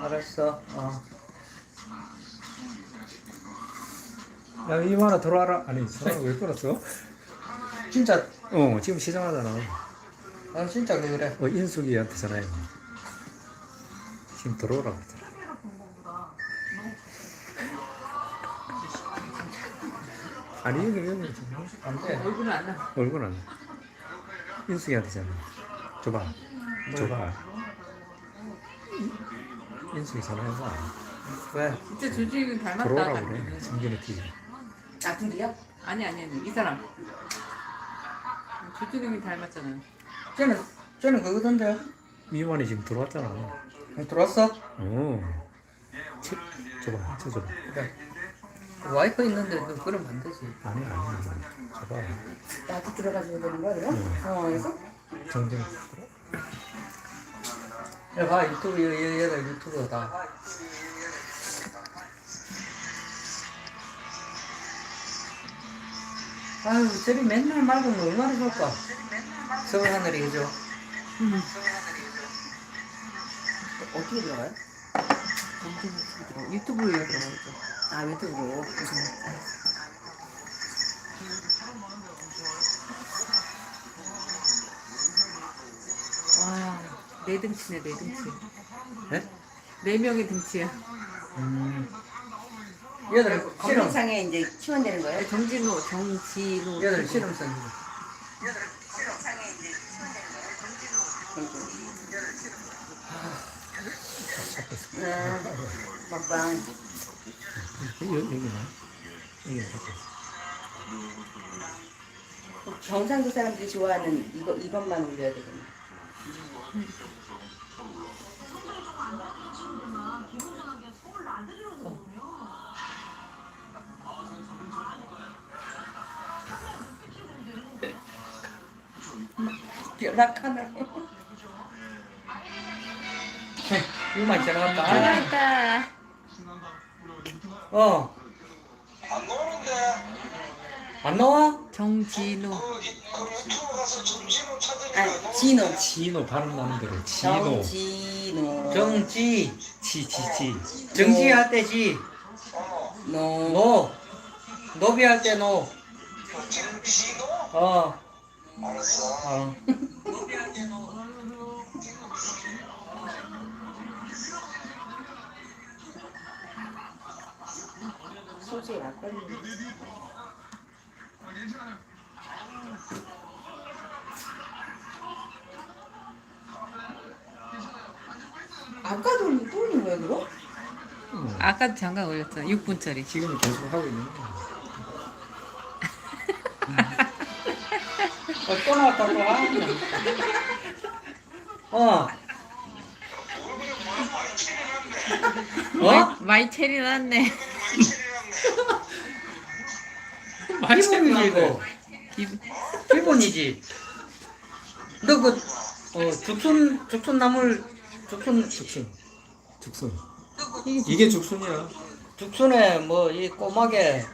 알았어. 어. 야 이만아 들어와라. 아니 전화 왜 끊었어? 진짜, 어 지금 시장하잖아. 아, 진짜 그래. 어 인숙이한테 전화해. 지금 들어오라고 했잖아. 아니 여기 여기 안 돼. 얼굴은 안 나. 얼굴 안. 인숙이한테 전화. 줘봐. 줘봐. 인- 인숙이 전화해서 왜? 진짜 조직은 닮았다. 들어오라고 닮았네. 그래. 정진이 TV. 아 둘이요? 아니 아니 아니 이 사람. 조직이 닮았잖아. 쟤는, 쟤는 그거던데. 미만이 지금 들어왔잖아. 어, 들어왔어? 어. 쳐, 줘봐. 쳐 줘봐. 그래. 와이프 있는데 너 그러면 안 되지. 아니 아니. 줘봐. 나도 들어가지고 되는 거야 그럼? 응. 상황에서? 정진. 야, 봐, 유튜브, 얘, 얘, 얘들 유튜브 다. 아유, 저리 맨날 맑으면 얼마나 좋을까? 서울 하늘이, 그죠? 어떻게 들어가요? 유튜브에 들어가죠. 아 유튜브로 와, 네 등치네 네 등치. 네? 네 명의 등치야. 음. 얘들 실험, 검색창에 이제 치환되는 거예요? 정진호, 정진호. 얘들 실험성. 아, 먹방 여기 여기나. 여기 경상도 사람들이 좋아하는 이거 이것만 올려야 되겠네 연락하네 이만 지나갔다. 아, 잘했다. 어, 안 나오는데 안 나와? 정진호. 그, 이- 그 유튜브 가서 정신을 찾으니까 아 진호 진호 발음 나는 대로 진호. 정진호 정지. 지지지. 정지 할 때 지. 어, 노 노. 노비 할 때 노. 그 정신호? 어, 알았어 어. 소주에 막걸리 아까도 올린 거야 그럼? 아까도 잠깐 올렸잖아. 6분짜리. 지금 계속 하고 있는 거. 어, 또 나왔다, 또. 아, 어, 많이 어? 마이 체리 났네. 많이 체리 났네 기본이지, 이거. 기- 기본이지. 너 그, 어, 죽순, 죽순 나물, 죽순, 죽순. 죽순. 이게 죽순이야. 죽순에 뭐, 이 꼬막에,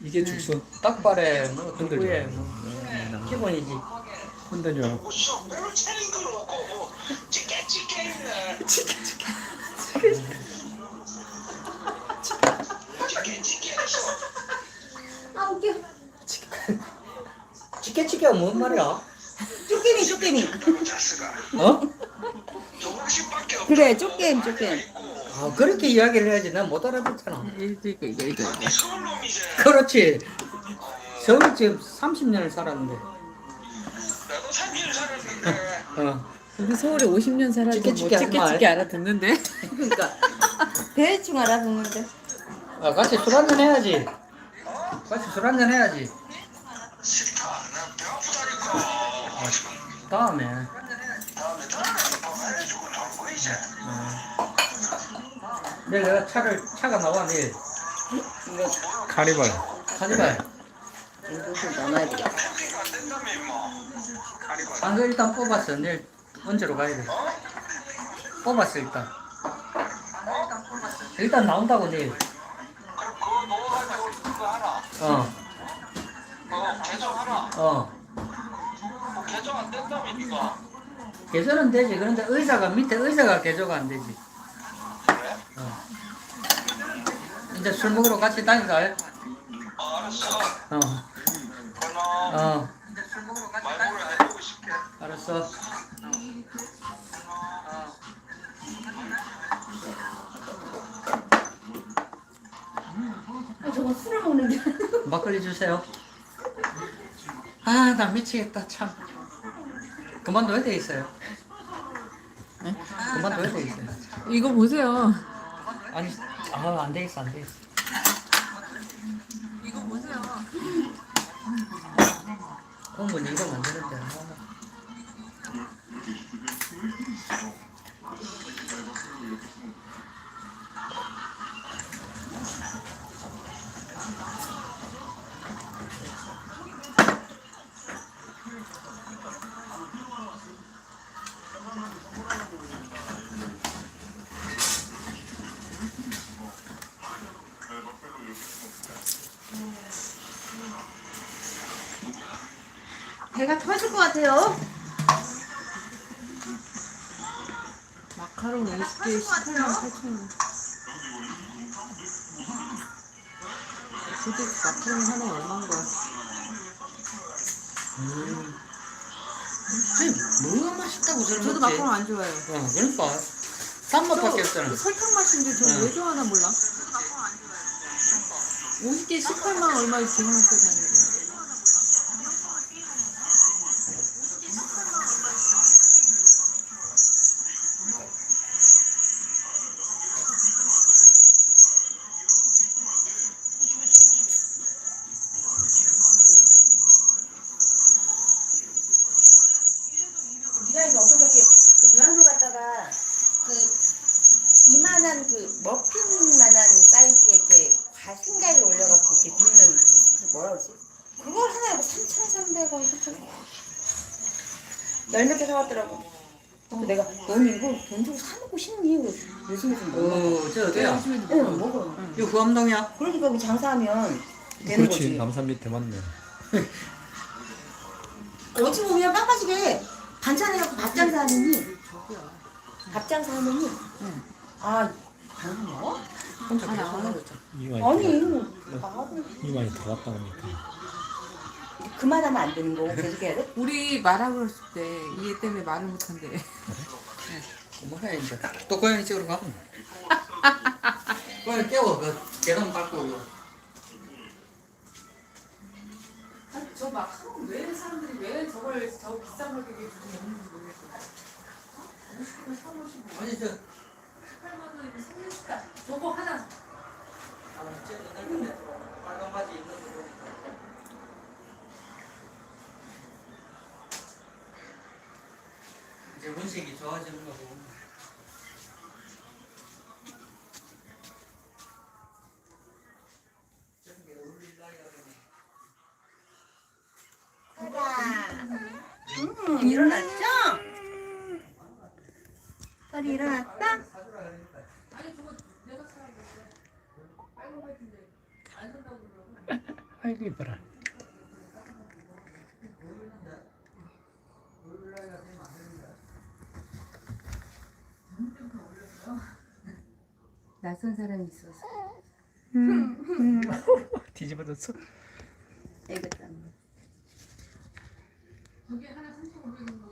이게 죽순. 닭발에, 뭐, 흔들려. 두부에, 뭐, 기본이지. 흔들려. 무슨 별로 체린 걸 없고 뭐 찌개 찌개 있네 찌개 찌개 찌개 있어 아 웃겨 치케치케가 뭔 말이야? 그 자스가 어? 그래 쪼개미 쪼개미 아, 그렇게 이야기를 해야지. 난 못 알아듣잖아. 이거 이거 이거 이거. 네 서울 놈이지 그렇지. 서울 지금 30년을 살았는데. 나도 3일 살았는데 어. 우리 서울에 50년 살아도 뭐 마. 찌개찌개 알아듣는데. 그러니까 대충 알아듣는데 아, 같이 술 한잔 해야지. 같이 술 한잔 해야지. 싫다 나배 아프다니까 다음에. 다음에 다음에 뭐 해주고 내일 내가 차를, 차가 나와, 내일. 이거 카니발. 가져 좀 남아야 되겠다 안 그, 일단 뽑았어. 내일 언제로 가야 돼? 뽑았어, 일단. 일단 나온다고, 내일. 어, 어 개정하나 어. 뭐 개정 안 된다며 니가 개조는 되지. 그런데 의사가, 밑에 의사가 개조가 안 되지. 어. 이제 술 먹으러 같이 다니자. 어, 알았어. 어. 주세요. 아, 나 미치겠다, 참. 그만둬야 돼 있어요. 네? 그만둬야 돼 있어요. 이거 보세요. 아니, 아, 안 돼 있어, 안 돼 있어. 이거 보세요. 공문 이거 만드는데. 배가 터질 것 같아요. 마카롱 50개 18만 8천 원. 도대체 마카롱 하나에 얼마인 거야? 음. 아니, 뭐가 맛있다고 저를 저도? 마카롱 안 좋아해요. 어, 그러니까. 딴맛밖에 없잖아. 설탕 맛인데 저 응. 왜 좋아하나 몰라. 50개 18만 얼마 기가 막히게 하는데. 네 머핀만한 사이즈의 이렇게 흰가위를 올려갖고 이렇게 굽는 그 뭐라 그러지? 그걸 하나에 3,300원, 4,000원. 열몇 개 사왔더라고. 그래서 내가 너는 이거 돈 주고 사 먹고 싶니? 요즘에 좀 먹어. 어, 저 어디야? 응, 먹어. 이거 후암동이야? 그러니까 우리 장사하면 되는 그렇지 거지. 남산 밑에 맞네. 어찌 보면 빵빠지게 반찬해갖고 밥 장사 하느니 밥 장사 하느니 아 먹어? 혼자 아. 이만이 아니 더, 나도 이만이 더 갔다 오니까. 그만하면 안 되는 거고 계속 해야 돼? 우리 말하고 있을 때 이해 때문에 말을 못한대. 뭐해 이제 또 고양이 찍으러 가 고양이 깨워 그 계단 밟고 이거 아니 저 마카롱 왜 사람들이 왜 저걸 저 비싼 가격에 주고 먹는지 모르겠어. 50개 사고 싶어. 아니 저 18만 원이면. 저거 하나 아, 저 옛날에 빨간 바지 입는 거 보니까 이제 문색이 좋아지는 거고 그러네. 음 일어났죠? 딸이 일어났다? 아니 저거 내가 사야 돼. 빨간 바지인데 안 산다고 그러더라고. 아이고 이뻐라. 낯선 사람이 있어서 뒤집어졌어. 애가 참 저게 하나 3,500원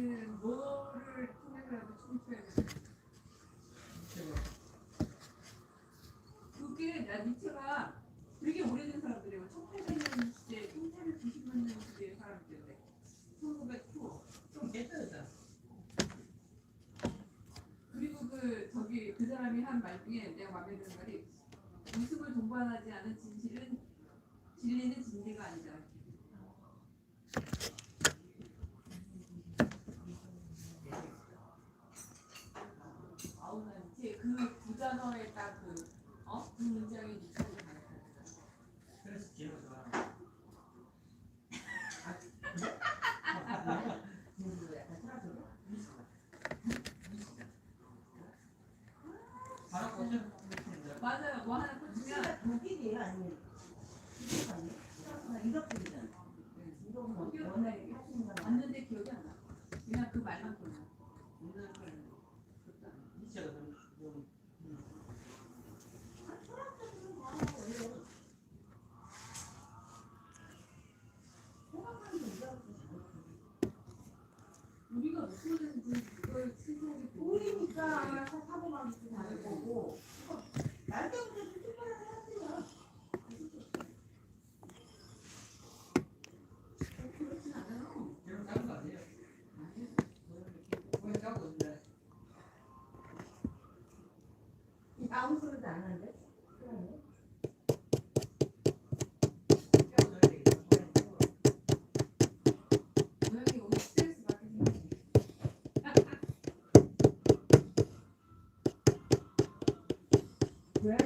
뭐를 통해라도 청취해야 그게 나 니체가 되게 오래된 사람들이에요. 1800년 시대, 1890년 시대의 사람들인데 1900초 좀 예쁘다. 그리고 그 저기 그 사람이 한 말 중에 내가 마음에 드는 말이 모습을 동반하지 않은 진실은 진리는 진리가 아니다. 단어에 딱그 어? 굉장히 느낌이 그래서 기억이 맞아요. 뭐 하나 꽂히면 독일이에요 아니면? 이렇게. Where